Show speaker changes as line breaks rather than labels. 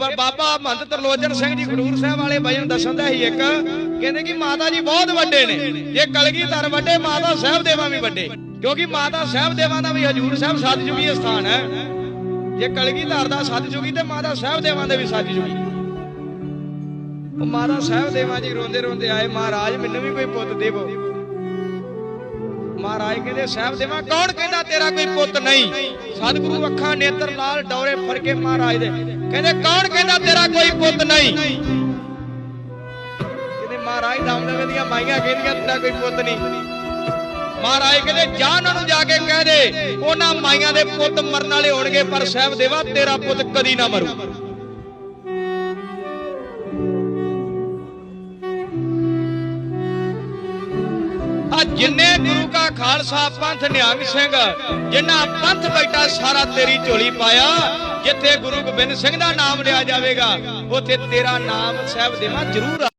ਬ- ਬਾਬਾ ਮਹੰਤ ਤਰਲੋਚਨ ਸਿੰਘ ਜੀ ਖਡੂਰ ਸਾਹਿਬ ਵਾਲੇ ਭਜਨ ਦੱਸਣ ਦਾ ਇੱਕ, ਕਹਿੰਦੇ ਕਿ ਮਾਤਾ ਜੀ ਬਹੁਤ ਵੱਡੇ ਨੇ। ਜੇ ਕਲਗੀਧਰ ਵੱਡੇ, ਮਾਤਾ ਸਾਹਿਬ ਦੇਵਾ ਵੀ ਵੱਡੇ। ਕਿਉਂਕਿ ਮਾਤਾ ਸਾਹਿਬ ਦੇਵਾ ਦਾ ਵੀ ਹਜੂਰ ਸਾਹਿਬ ਸਤਜੁਗੀ ਸਥਾਨ ਹੈ। ਜੇ ਕਲਗੀਧਰ ਦਾ ਸਤਜੁਗੀ ਤੇ ਮਾਤਾ ਸਾਹਿਬ ਦੇਵਾ ਦਾ ਵੀ ਸਤਜੁਗੀ ਉਹ ਮਾਤਾ ਸਾਹਿਬ ਦੇਵਾ ਜੀ ਰੋਂਦੇ ਰੋਂਦੇ ਆਏ, ਮਹਾਰਾਜ, ਮੈਨੂੰ ਵੀ ਕੋਈ ਪੁੱਤ ਦੇਵੋ। ਮਹਾਰਾਜ ਕਹਿੰਦੇ ਸਾਹਿਬ ਦੇਵਾ ਕੌਣ ਕਹਿੰਦਾ ਤੇਰਾ ਕੋਈ ਪੁੱਤ ਨਹੀਂ? ਸਤਿਗੁਰੂ ਅੱਖਾਂ ਨੇਤਰ ਲਾਲ ਡੌਰੇ ਫਰਕੇ ਮਹਾਰਾਜ ਦੇ। ਕਹਿੰਦੇ, ਕੌਣ ਕਹਿੰਦਾ ਤੇਰਾ ਕੋਈ ਪੁੱਤ ਨਹੀਂ? ਕਹਿੰਦੇ, ਮਹਾਰਾਜ ਦਮਦਮੇ ਦੀਆਂ ਮਾਈਆਂ ਕਹਿੰਦੀਆਂ, ਤੇਰਾ ਕੋਈ ਪੁੱਤ ਨਹੀਂ। ਮਹਾਰਾਜ ਕਹਿੰਦੇ, ਜਾ ਉਹਨਾਂ ਨੂੰ ਜਾ ਕੇ ਕਹਿ ਦੇ, ਉਹਨਾਂ ਮਾਈਆਂ ਦੇ ਪੁੱਤ ਮਰਨ ਵਾਲੇ ਹੋਣਗੇ, ਪਰ ਸਾਹਿਬ ਦੇਵਾ ਤੇਰਾ ਪੁੱਤ ਕਦੀ ਨਾ ਮਰੂ ਆ ਜਿੰਨੇ ਗੁਰੂ ਕਾ ਖਾਲਸਾ ਪੰਥ ਨਿਹੰਗ ਸਿੰਘ ਜਿਨ੍ਹਾਂ ਪੰਥ ਬੈਠਾ ਸਾਰਾ ਤੇਰੀ ਝੋਲੀ ਪਾਇਆ, ਜਿੱਥੇ ਗੁਰੂ ਗੋਬਿੰਦ ਸਿੰਘ ਦਾ ਨਾਮ ਲਿਆ ਜਾਵੇਗਾ, ਉੱਥੇ ਤੇਰਾ ਨਾਮ ਸਾਹਿਬ ਦੇਵਾ ਜ਼ਰੂਰ